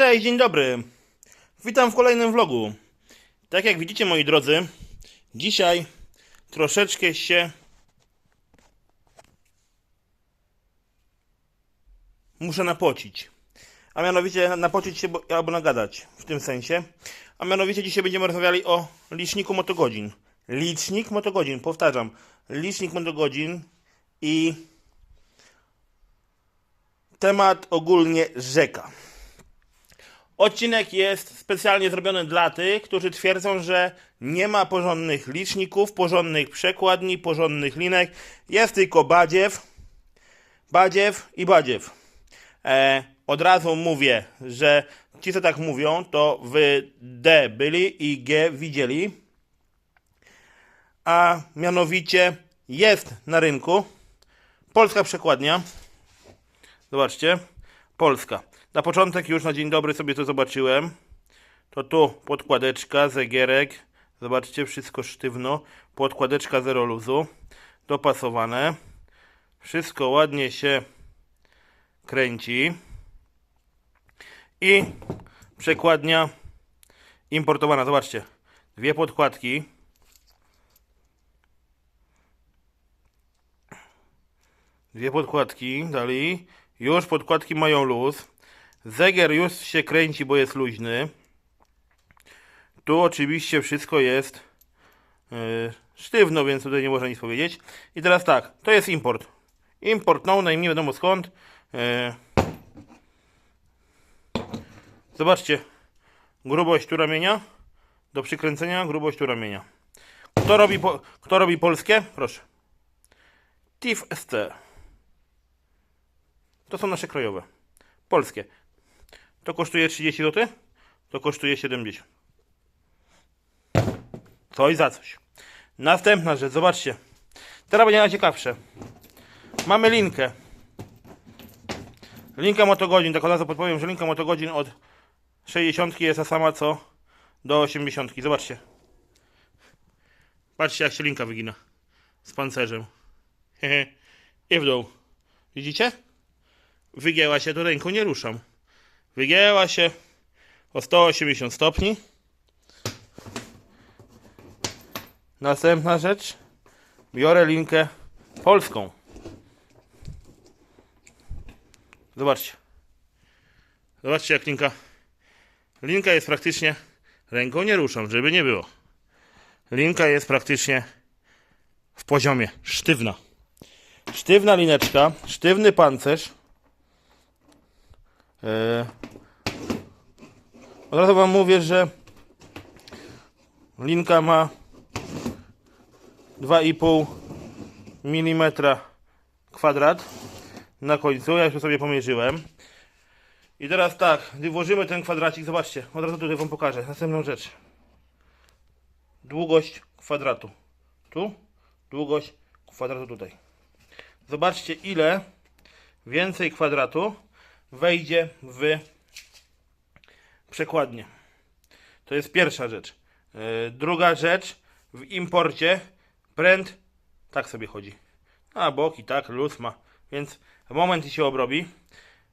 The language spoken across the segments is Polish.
Cześć, dzień dobry. Witam w kolejnym vlogu. Tak jak widzicie, moi drodzy, dzisiaj troszeczkę się muszę napocić. A mianowicie napocić się bo, albo nagadać w tym sensie. A mianowicie dzisiaj będziemy rozmawiali o liczniku motogodzin. Licznik motogodzin, powtarzam. Licznik motogodzin i temat ogólnie rzeka. Odcinek jest specjalnie zrobiony dla tych, którzy twierdzą, że nie ma porządnych liczników, porządnych przekładni, porządnych linek. Jest tylko badziew, badziew i badziew. E, od razu mówię, że ci, co tak mówią, to wy D byli i G widzieli. A mianowicie jest na rynku polska przekładnia. Zobaczcie, Polska. Na początek już na dzień dobry sobie to zobaczyłem. To tu podkładeczka, zegierek. Zobaczcie, wszystko sztywno. Podkładeczka zero luzu. Dopasowane. Wszystko ładnie się kręci. I przekładnia importowana. Zobaczcie. Dwie podkładki. Dwie podkładki dali. Już podkładki mają luz. Zeger już się kręci, bo jest luźny. Tu oczywiście wszystko jest yy, sztywno, więc tutaj nie można nic powiedzieć. I teraz tak, to jest import. Import no name, nie wiadomo skąd. Yy. Zobaczcie. Grubość tu ramienia. Do przykręcenia grubość tu ramienia. Kto robi, po, kto robi polskie? Proszę. TIF ST. To są nasze krajowe. Polskie. To kosztuje 30 zł? To kosztuje 70. Coś za coś. Następna rzecz, zobaczcie. Teraz będzie najciekawsze. Mamy linkę. Linka motogodzin, tak od razu podpowiem, że linka motogodzin od 60 jest ta sama co do 80. Zobaczcie. Patrzcie jak się linka wygina. Z pancerzem. I w dół. Widzicie? Wygięła się, to ręką nie ruszam. Wygięła się o 180 stopni. Następna rzecz. Biorę linkę polską. Zobaczcie. Zobaczcie jak linka. Linka jest praktycznie. Ręką nie ruszam, żeby nie było. Linka jest praktycznie w poziomie. Sztywna. Sztywna lineczka, sztywny pancerz. Eee, od razu Wam mówię, że linka ma 2,5 mm kwadrat na końcu. Ja już sobie pomierzyłem. I teraz tak, gdy włożymy ten kwadracik, zobaczcie, od razu tutaj Wam pokażę. Następną rzecz. Długość kwadratu. Tu, długość kwadratu tutaj. Zobaczcie, ile więcej kwadratu wejdzie w przekładnię. To jest pierwsza rzecz. Yy, druga rzecz, w imporcie pręt tak sobie chodzi. A boki tak, luz ma. Więc w moment i się obrobi.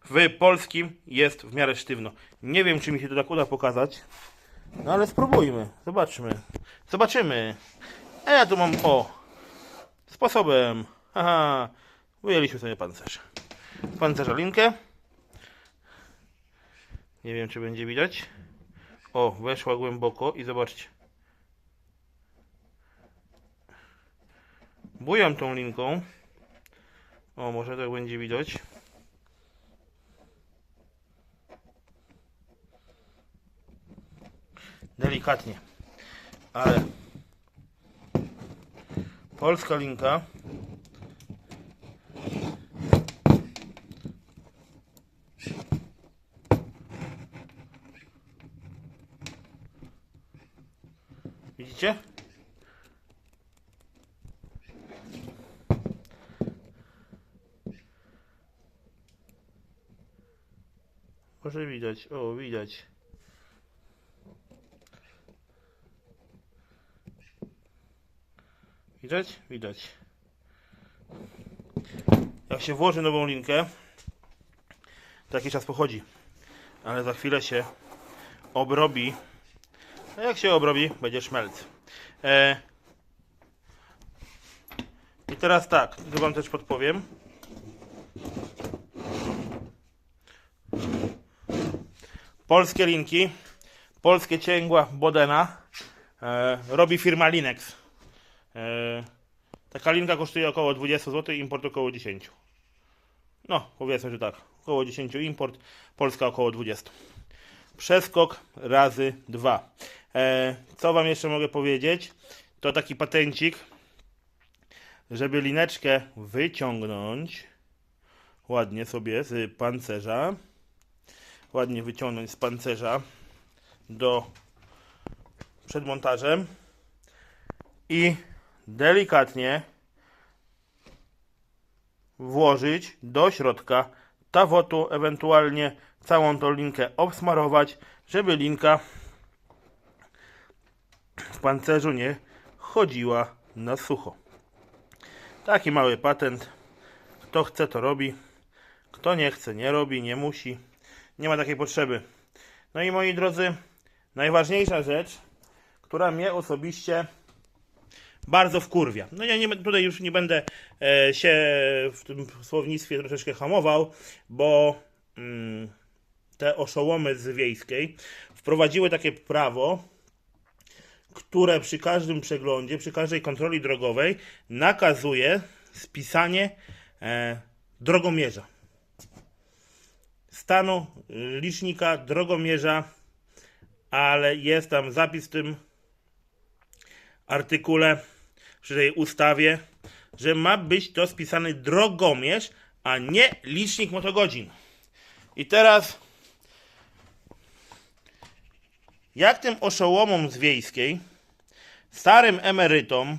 W polskim jest w miarę sztywno. Nie wiem, czy mi się to tak uda pokazać. No ale spróbujmy. Zobaczmy. Zobaczymy. A ja tu mam o. Sposobem. Aha. Wyjęliśmy sobie pancerz. Pancerza linkę. Nie wiem, czy będzie widać. O, weszła głęboko i zobaczcie. Bujam tą linką. O, może tak będzie widać. Delikatnie. Ale polska linka Widzicie? Może widać, o widać. Widać? Widać. Jak się włoży nową linkę, to jakiś czas pochodzi. ale za chwilę się obrobi. A jak się obrobi, będzie szmelc. E... I teraz tak, tu wam też podpowiem. Polskie linki, polskie cięgła Bodena e, robi firma Linex. E, taka linka kosztuje około 20 zł, import około 10. No, powiedzmy, że tak. Około 10 import, Polska około 20. Przeskok razy 2. E, co Wam jeszcze mogę powiedzieć? To taki patencik, żeby lineczkę wyciągnąć ładnie sobie z pancerza. Ładnie wyciągnąć z pancerza do przed montażem i delikatnie włożyć do środka tawotu, ewentualnie całą tą linkę obsmarować, żeby linka w pancerzu nie chodziła na sucho. Taki mały patent. Kto chce, to robi. Kto nie chce, nie robi, nie musi. Nie ma takiej potrzeby. No i moi drodzy, najważniejsza rzecz, która mnie osobiście bardzo wkurwia. No ja nie, tutaj już nie będę e, się w tym słownictwie troszeczkę hamował, bo mm, te oszołomy z wiejskiej wprowadziły takie prawo, które przy każdym przeglądzie, przy każdej kontroli drogowej nakazuje spisanie e, drogomierza. Stanu y, licznika drogomierza, ale jest tam zapis w tym artykule, przy tej ustawie, że ma być to spisany drogomierz, a nie licznik motogodzin. I teraz, jak tym oszołomom z wiejskiej, starym emerytom,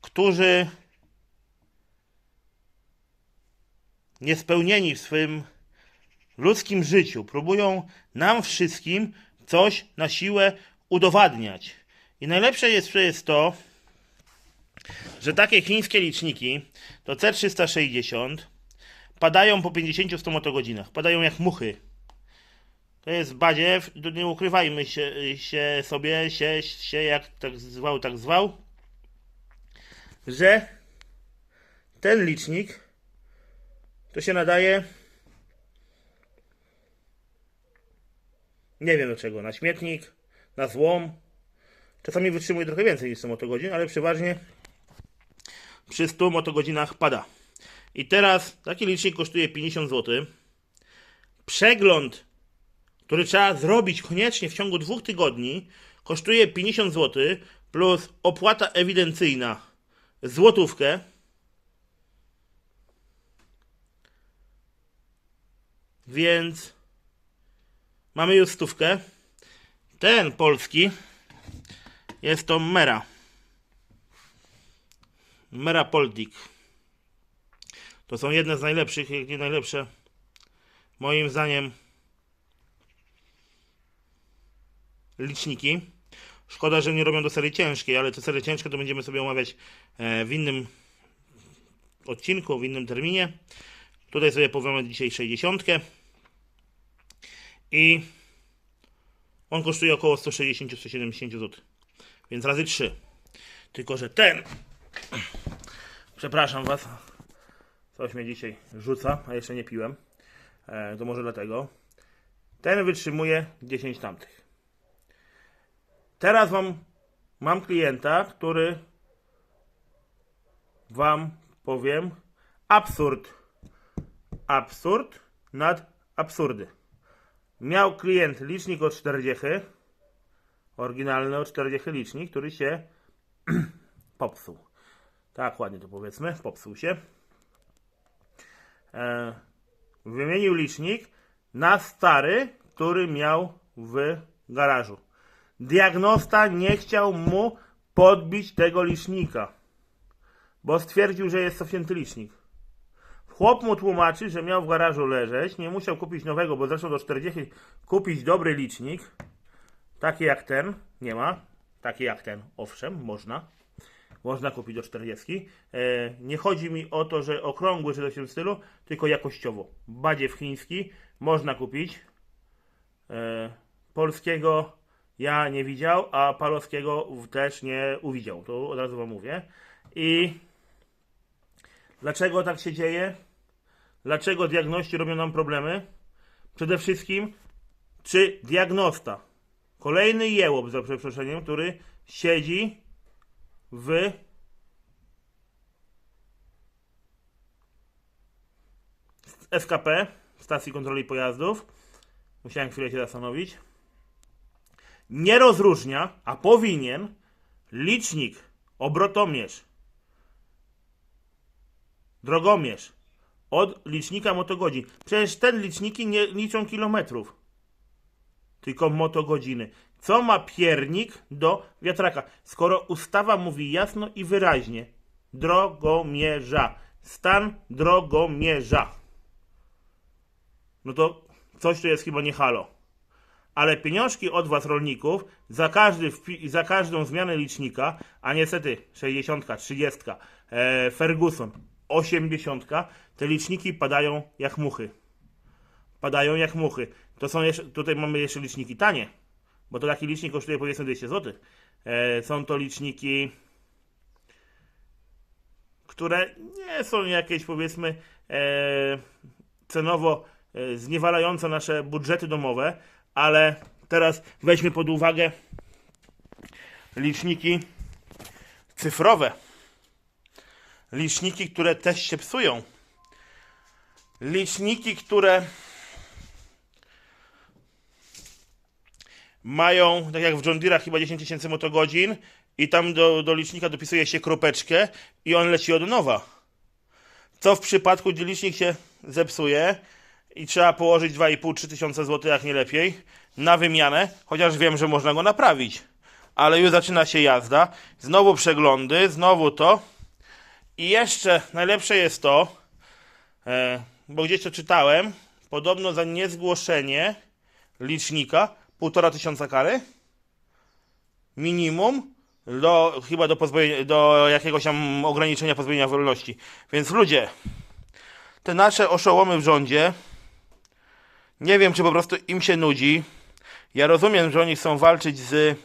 którzy niespełnieni w swym ludzkim życiu próbują nam wszystkim coś na siłę udowadniać. I najlepsze jest przecież to, że takie chińskie liczniki, to C360, padają po 50-100 motogodzinach. Padają jak muchy. To jest badziew, nie ukrywajmy się, się sobie, się, się jak tak zwał, tak zwał, że ten licznik to się nadaje nie wiem do czego, na śmietnik, na złom. Czasami wytrzymuje trochę więcej niż 100 motogodzin, ale przeważnie przy 100 motogodzinach pada. I teraz taki licznik kosztuje 50 zł. Przegląd, który trzeba zrobić koniecznie w ciągu dwóch tygodni, kosztuje 50 zł plus opłata ewidencyjna złotówkę. Więc mamy już stówkę. Ten polski jest to Mera. Mera Poldik. To są jedne z najlepszych, jak nie najlepsze, moim zdaniem, liczniki. Szkoda, że nie robią do serii ciężkiej, ale to serii ciężkie to będziemy sobie omawiać e, w innym odcinku, w innym terminie. Tutaj sobie powiemy dzisiaj 60. I on kosztuje około 160-170 zł. Więc razy 3. Tylko, że ten. Przepraszam Was. Coś mnie dzisiaj rzuca, a jeszcze nie piłem. E, to może dlatego. Ten wytrzymuje 10 tamtych. Teraz wam, mam klienta, który Wam powiem absurd. Absurd nad absurdy. Miał klient licznik o 40, oryginalny o 40 licznik, który się popsuł. Tak ładnie to powiedzmy, popsuł się. E, wymienił licznik na stary, który miał w garażu. Diagnosta nie chciał mu podbić tego licznika, bo stwierdził, że jest cofnięty licznik. Chłop mu tłumaczy, że miał w garażu leżeć, nie musiał kupić nowego, bo zresztą do 40 kupić dobry licznik, taki jak ten, nie ma, taki jak ten, owszem, można, można kupić do 40. E, nie chodzi mi o to, że okrągły czy coś w tym stylu, tylko jakościowo. Badziew chiński można kupić E, polskiego ja nie widział, a palowskiego też nie uwidział. To od razu wam mówię. I dlaczego tak się dzieje? Dlaczego diagności robią nam problemy? Przede wszystkim, czy diagnosta, kolejny jełop za przeproszeniem, który siedzi w SKP, stacji kontroli pojazdów, musiałem chwilę się zastanowić, nie rozróżnia, a powinien, licznik, obrotomierz, drogomierz od licznika motogodzin. Przecież te liczniki nie liczą kilometrów, tylko motogodziny. Co ma piernik do wiatraka? Skoro ustawa mówi jasno i wyraźnie, drogomierza, stan drogomierza, no to coś tu jest chyba nie halo. Ale pieniążki od was rolników za, każdy za każdą zmianę licznika, a niestety 60, 30, e, Ferguson 80, te liczniki padają jak muchy. Padają jak muchy. To są jeszcze, tutaj mamy jeszcze liczniki tanie, bo to taki licznik kosztuje powiedzmy 200 zł. E, są to liczniki, które nie są jakieś powiedzmy e, cenowo e, zniewalające nasze budżety domowe, ale teraz weźmy pod uwagę liczniki cyfrowe. Liczniki, które też się psują. Liczniki, które mają, tak jak w John Deere'ach, chyba 10 tysięcy motogodzin i tam do, do licznika dopisuje się kropeczkę i on leci od nowa. Co w przypadku, gdy licznik się zepsuje i trzeba położyć 2,5-3 tysiące złotych, jak nie lepiej, na wymianę, chociaż wiem, że można go naprawić. Ale już zaczyna się jazda, znowu przeglądy, znowu to. I jeszcze najlepsze jest to, e, bo gdzieś to czytałem, podobno za niezgłoszenie licznika półtora tysiąca kary minimum do, chyba do, do jakiegoś tam ograniczenia pozbawienia wolności. Więc ludzie, te nasze oszołomy w rządzie, nie wiem, czy po prostu im się nudzi. Ja rozumiem, że oni chcą walczyć z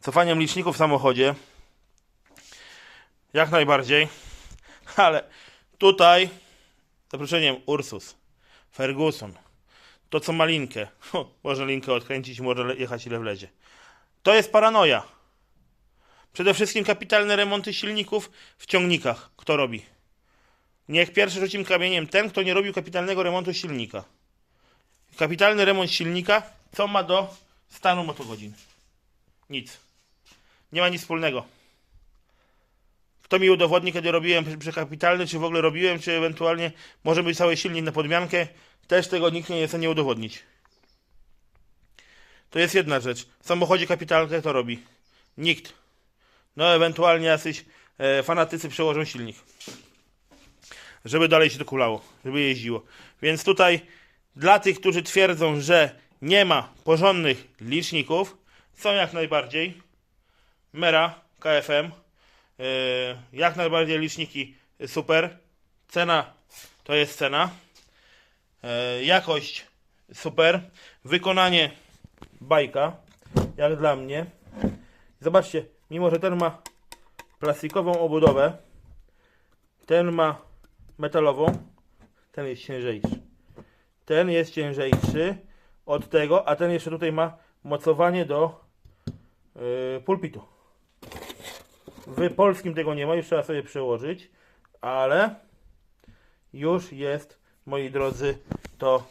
cofaniem liczników w samochodzie. Jak najbardziej. Ale tutaj, za przeproszeniem, Ursus, Ferguson, to co ma linkę, ho, można linkę odkręcić, można le- jechać ile wlezie. To jest paranoja. Przede wszystkim kapitalne remonty silników w ciągnikach. Kto robi? Niech pierwszy rzucim kamieniem ten, kto nie robił kapitalnego remontu silnika. Kapitalny remont silnika, co ma do stanu motogodzin? Nic. Nie ma nic wspólnego. Kto mi udowodni, kiedy robiłem przekapitalny, czy w ogóle robiłem, czy ewentualnie może być cały silnik na podmiankę, też tego nikt nie jest w stanie udowodnić. To jest jedna rzecz. W samochodzie kapitalkę to robi. Nikt. No ewentualnie jacyś e, fanatycy przełożą silnik. Żeby dalej się to kulało, żeby jeździło. Więc tutaj dla tych, którzy twierdzą, że nie ma porządnych liczników, są jak najbardziej Mera, KFM, jak najbardziej liczniki super. Cena to jest cena. E, jakość super. Wykonanie bajka, jak dla mnie. Zobaczcie, mimo że ten ma plastikową obudowę, ten ma metalową, ten jest ciężejszy. Ten jest ciężejszy od tego, a ten jeszcze tutaj ma mocowanie do yy, pulpitu. W polskim tego nie ma, już trzeba sobie przełożyć, ale już jest, moi drodzy, to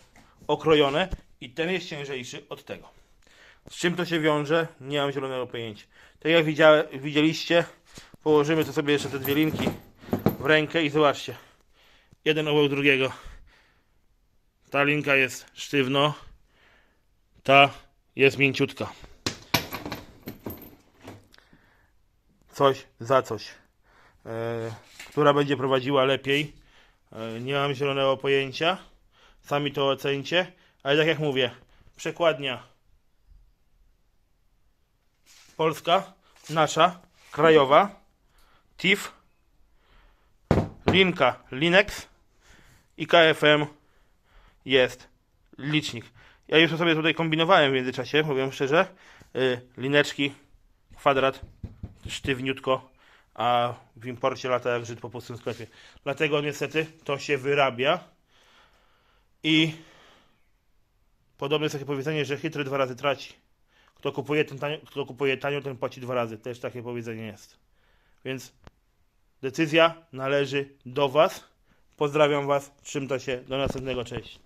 okrojone i ten jest ciężejszy od tego. Z czym to się wiąże? Nie mam zielonego pojęcia. Tak jak widzieliście, położymy tu sobie jeszcze te dwie linki w rękę i zobaczcie. Jeden obok drugiego. Ta linka jest sztywno, ta jest mięciutka. Coś za coś. E, która będzie prowadziła lepiej? E, nie mam zielonego pojęcia. Sami to ocencie. Ale tak jak mówię, przekładnia polska, nasza, krajowa, TIF, linka Linex i KFM jest licznik. Ja już sobie tutaj kombinowałem w międzyczasie, powiem szczerze. Y, lineczki, kwadrat, sztywniutko, a w imporcie lata jak Żyd po pustym sklepie. Dlatego niestety to się wyrabia i podobne jest takie powiedzenie, że chytry dwa razy traci. Kto kupuje, ten tanio, kto kupuje tanio, ten płaci dwa razy. Też takie powiedzenie jest. Więc decyzja należy do Was. Pozdrawiam Was, trzym to się, do następnego, cześć.